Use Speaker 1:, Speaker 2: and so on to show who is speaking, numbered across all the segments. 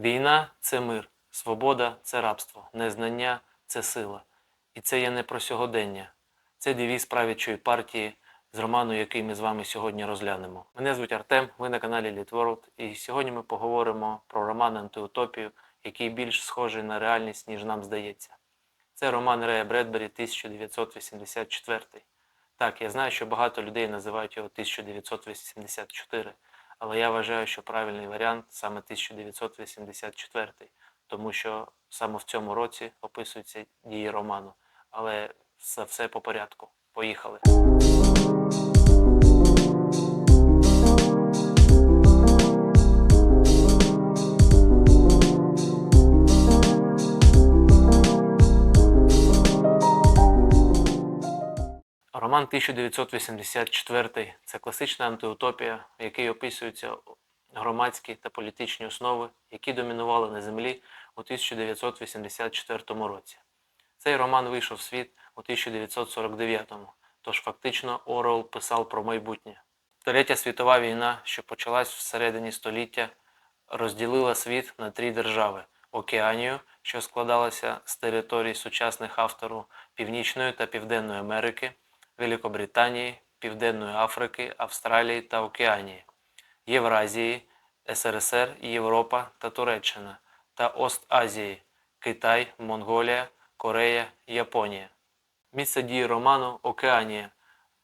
Speaker 1: Війна це мир, свобода це рабство, незнання це сила. І це є не про сьогодення. Це девіз правлячої партії з роману, який ми з вами сьогодні розглянемо. Мене звуть Артем, ви на каналі Літворld, і сьогодні ми поговоримо про роман Антиутопію, який більш схожий на реальність, ніж нам здається. Це роман Рея Бредбері 1984. Так, я знаю, що багато людей називають його 1984, але я вважаю, що правильний варіант саме 1984, тому що саме в цьому році описуються дії роману. Але все, все по порядку. Поїхали. Роман 1984 це класична антиутопія, в якій описуються громадські та політичні основи, які домінували на землі у 1984 році. Цей роман вийшов в світ у 1949-му, тож фактично Орел писав про майбутнє. Третя світова війна, що почалась всередині століття, розділила світ на три держави: Океанію, що складалася з територій сучасних авторів Північної та Південної Америки, Великобританії, Південної Африки, Австралії та Океанії, Євразії, СРСР, Європа та Туреччина та Ост-Азії, Китай, Монголія, Корея, Японія. Місце дії роману Океанія,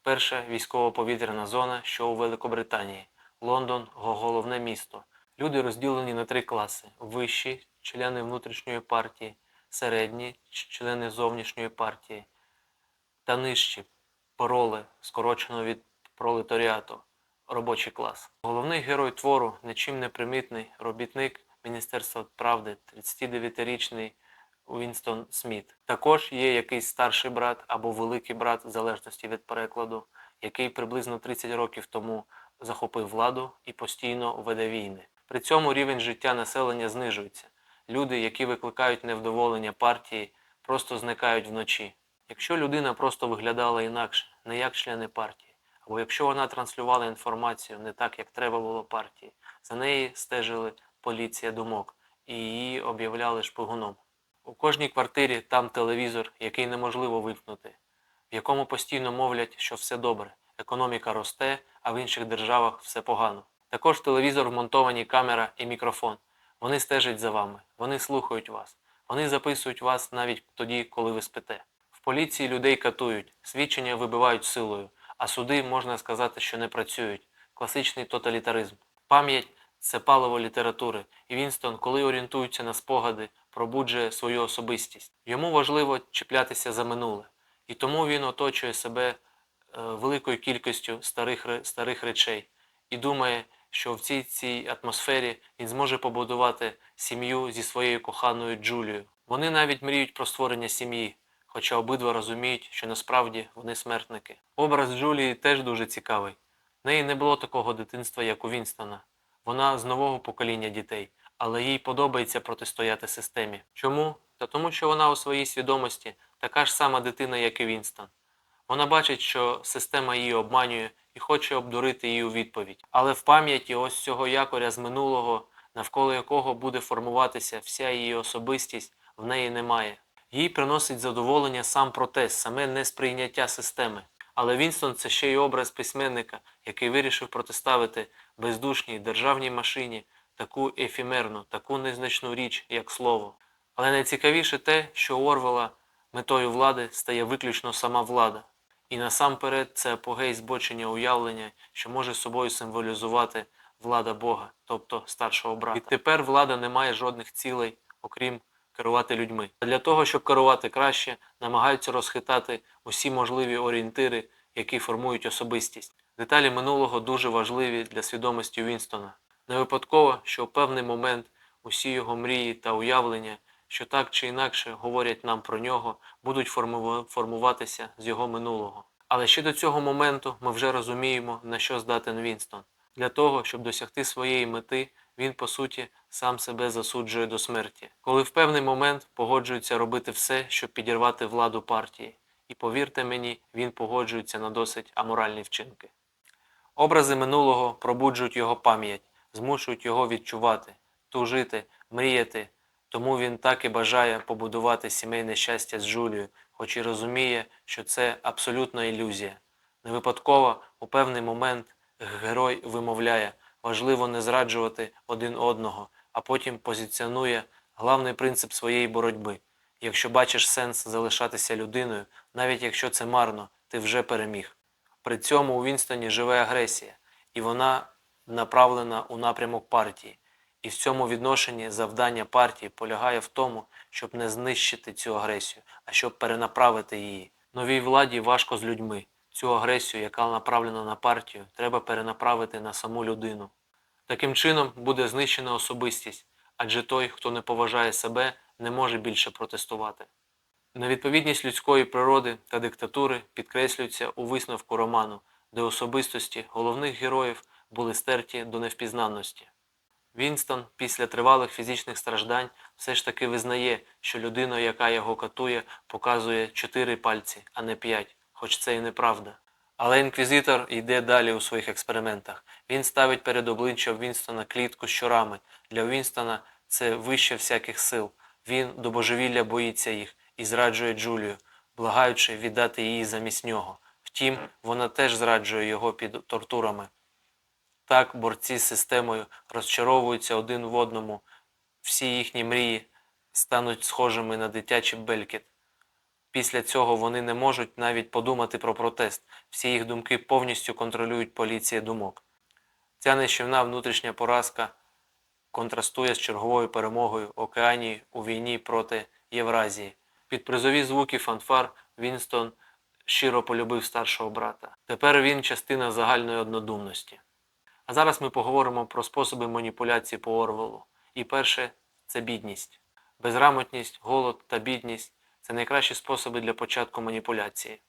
Speaker 1: перша військово-повітряна зона, що у Великобританії, Лондон головне місто. Люди розділені на три класи: вищі члени внутрішньої партії, середні члени зовнішньої партії та нижчі пароли, скорочено від пролетаріату, робочий клас. Головний герой твору нічим не примітний робітник Міністерства правди, 39-річний Уінстон Сміт. Також є якийсь старший брат або великий брат, в залежності від перекладу, який приблизно 30 років тому захопив владу і постійно веде війни. При цьому рівень життя населення знижується. Люди, які викликають невдоволення партії, просто зникають вночі. Якщо людина просто виглядала інакше, не як члени партії, або якщо вона транслювала інформацію не так, як треба було партії, за неї стежили поліція думок і її об'являли шпигуном. У кожній квартирі там телевізор, який неможливо вимкнути, в якому постійно мовлять, що все добре, економіка росте, а в інших державах все погано. Також телевізор вмонтовані камера і мікрофон. Вони стежать за вами, вони слухають вас, вони записують вас навіть тоді, коли ви спите. Поліції людей катують, свідчення вибивають силою, а суди, можна сказати, що не працюють. Класичний тоталітаризм. Пам'ять це паливо літератури, і Вінстон, коли орієнтується на спогади, пробуджує свою особистість. Йому важливо чіплятися за минуле, і тому він оточує себе е, великою кількістю старих, старих речей і думає, що в цій, цій атмосфері він зможе побудувати сім'ю зі своєю коханою Джулією. Вони навіть мріють про створення сім'ї, хоча обидва розуміють, що насправді вони смертники. Образ Джулії теж дуже цікавий. В неї не було такого дитинства, як у Вінстона. Вона з нового покоління дітей, але їй подобається протистояти системі. Чому? Та тому, що вона у своїй свідомості така ж сама дитина, як і Вінстон. Вона бачить, що система її обманює і хоче обдурити її у відповідь. Але в пам'яті ось цього якоря з минулого, навколо якого буде формуватися вся її особистість, в неї немає. Їй приносить задоволення сам протест, саме несприйняття системи. Але Вінстон це ще й образ письменника, який вирішив протиставити бездушній державній машині таку ефімерну, таку незначну річ, як слово. Але найцікавіше те, що Орвела метою влади стає виключно сама влада. І насамперед це апогей збочення уявлення, що може собою символізувати влада Бога, тобто старшого брата. Відтепер влада не має жодних цілей, окрім керувати людьми. А для того, щоб керувати краще, намагаються розхитати усі можливі орієнтири, які формують особистість. Деталі минулого дуже важливі для свідомості Вінстона. Не випадково, що в певний момент усі його мрії та уявлення, що так чи інакше говорять нам про нього, будуть формува- формуватися з його минулого. Але ще до цього моменту ми вже розуміємо, на що здатен Вінстон. Для того, щоб досягти своєї мети, він по суті сам себе засуджує до смерті, коли в певний момент погоджується робити все, щоб підірвати владу партії. І повірте мені, він погоджується на досить аморальні вчинки. Образи минулого пробуджують його пам'ять, змушують його відчувати тужити, мріяти. Тому він так і бажає побудувати сімейне щастя з Джулією, хоч і розуміє, що це абсолютна ілюзія. Не випадково у певний момент герой вимовляє важливо не зраджувати один одного, а потім позиціонує главний принцип своєї боротьби. Якщо бачиш сенс залишатися людиною, навіть якщо це марно, ти вже переміг. При цьому у Вінстоні живе агресія, і вона направлена у напрямок партії. І в цьому відношенні завдання партії полягає в тому, щоб не знищити цю агресію, а щоб перенаправити її. Новій владі важко з людьми. Цю агресію, яка направлена на партію, треба перенаправити на саму людину. Таким чином буде знищена особистість, адже той, хто не поважає себе, не може більше протестувати. Невідповідність людської природи та диктатури підкреслюється у висновку роману, де особистості головних героїв були стерті до невпізнанності. Вінстон після тривалих фізичних страждань все ж таки визнає, що людина, яка його катує, показує чотири пальці, а не п'ять, хоч це і неправда. Але інквізитор йде далі у своїх експериментах. Він ставить перед обличчям Вінстона клітку з щурами. Для Вінстона це вище всяких сил. Він до божевілля боїться їх і зраджує Джулію, благаючи віддати її замість нього. Втім, вона теж зраджує його під тортурами. Так борці з системою розчаровуються один в одному, всі їхні мрії стануть схожими на дитячий белькіт. Після цього вони не можуть навіть подумати про протест. Всі їх думки повністю контролюють поліція думок. Ця нищівна внутрішня поразка контрастує з черговою перемогою Океанії у війні проти Євразії. Під призові звуки фанфар Вінстон щиро полюбив старшого брата. Тепер він частина загальної однодумності. А зараз ми поговоримо про способи маніпуляції по Орвелу. І перше це бідність. Безграмотність, голод та бідність це найкращі способи для початку маніпуляції.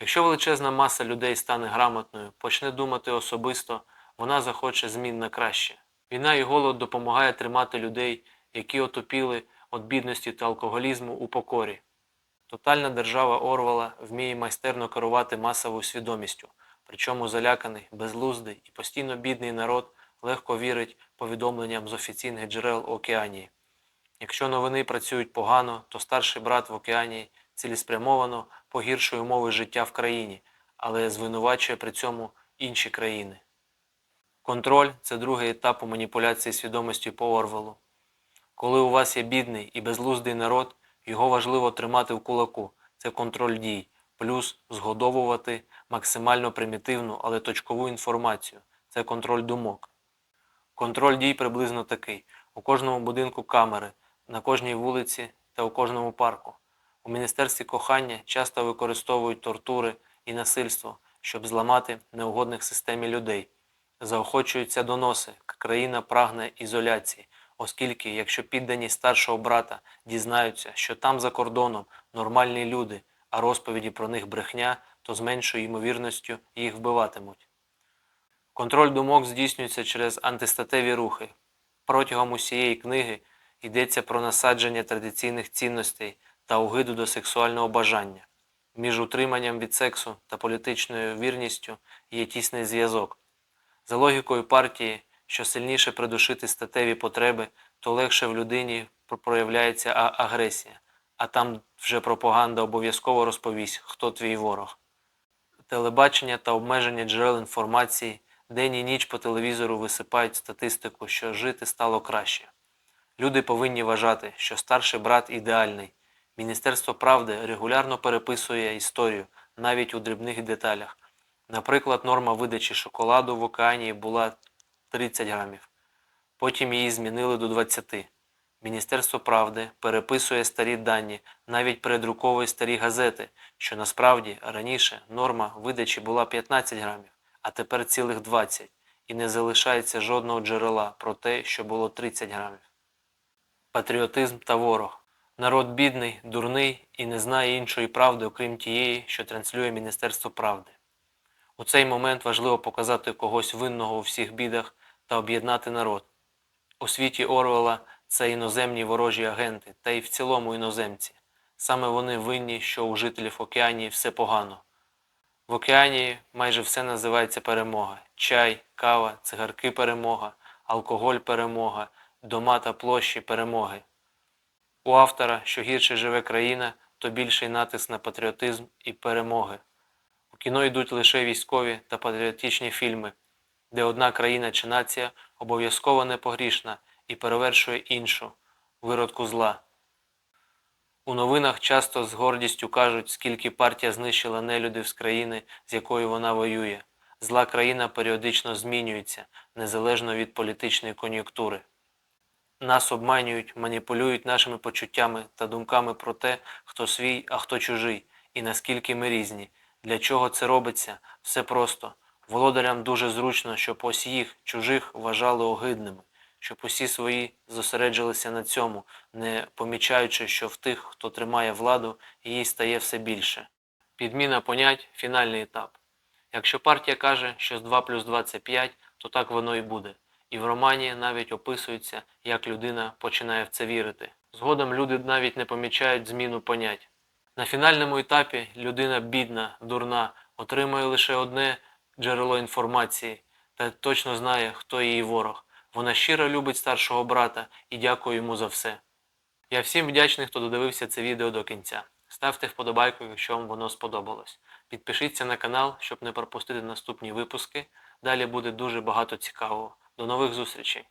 Speaker 1: Якщо величезна маса людей стане грамотною, почне думати особисто, вона захоче змін на краще. Війна і голод допомагає тримати людей, які отопіли від бідності та алкоголізму у покорі. Тотальна держава Орвела вміє майстерно керувати масовою свідомістю, причому заляканий, безлуздий і постійно бідний народ легко вірить повідомленням з офіційних джерел Океанії. Якщо новини працюють погано, то старший брат в Океанії цілеспрямовано погіршує умови життя в країні, але звинувачує при цьому інші країни. Контроль це другий етап у маніпуляції свідомістю по Орвелу. Коли у вас є бідний і безлуздий народ, його важливо тримати в кулаку. Це контроль дій, плюс згодовувати максимально примітивну, але точкову інформацію. Це контроль думок. Контроль дій приблизно такий: у кожному будинку камери, на кожній вулиці та у кожному парку. У Міністерстві кохання часто використовують тортури і насильство, щоб зламати неугодних системі людей. Заохочуються доноси, країна прагне ізоляції, оскільки, якщо піддані старшого брата дізнаються, що там за кордоном нормальні люди, а розповіді про них брехня, то з меншою ймовірністю їх вбиватимуть. Контроль думок здійснюється через антистатеві рухи. Протягом усієї книги йдеться про насадження традиційних цінностей та угиду до сексуального бажання. Між утриманням від сексу та політичною вірністю є тісний зв'язок. За логікою партії, що сильніше придушити статеві потреби, то легше в людині проявляється агресія, а там вже пропаганда обов'язково розповість, хто твій ворог. Телебачення та обмеження джерел інформації день і ніч по телевізору висипають статистику, що жити стало краще. Люди повинні вважати, що старший брат ідеальний. Міністерство правди регулярно переписує історію навіть у дрібних деталях. Наприклад, норма видачі шоколаду в океанії була 30 грамів. Потім її змінили до 20. Міністерство правди переписує старі дані, навіть передруковує старі газети, що насправді раніше норма видачі була 15 грамів, а тепер цілих 20, і не залишається жодного джерела про те, що було 30 грамів. Патріотизм та ворог. Народ бідний, дурний і не знає іншої правди, окрім тієї, що транслює Міністерство правди. У цей момент важливо показати когось винного у всіх бідах та об'єднати народ. У світі Орвела це іноземні ворожі агенти, та й в цілому іноземці. Саме вони винні, що у жителів Океанії все погано. В Океанії майже все називається перемога: чай, кава, цигарки перемога, алкоголь перемога, дома та площі перемоги. У автора, що гірше живе країна, то більший натиск на патріотизм і перемоги. У кіно йдуть лише військові та патріотичні фільми, де одна країна чи нація обов'язково непогрішна і перевершує іншу виродку зла. У новинах часто з гордістю кажуть, скільки партія знищила нелюдів з країни, з якою вона воює. Зла країна періодично змінюється, незалежно від політичної кон'юнктури. Нас обманюють, маніпулюють нашими почуттями та думками про те, хто свій, а хто чужий, і наскільки ми різні. Для чого це робиться? Все просто. Володарям дуже зручно, щоб ось їх, чужих, вважали огидними, щоб усі свої зосереджилися на цьому, не помічаючи, що в тих, хто тримає владу, її стає все більше. Підміна понять фінальний етап. Якщо партія каже, що з 2 плюс 2 це 5, то так воно і буде. І в романі навіть описується, як людина починає в це вірити. Згодом люди навіть не помічають зміну понять. На фінальному етапі людина бідна, дурна, отримує лише одне джерело інформації та точно знає, хто її ворог. Вона щиро любить старшого брата і дякує йому за все. Я всім вдячний, хто додивився це відео до кінця. Ставте вподобайку, якщо вам воно сподобалось. Підпишіться на канал, щоб не пропустити наступні випуски. Далі буде дуже багато цікавого. До нових зустрічей!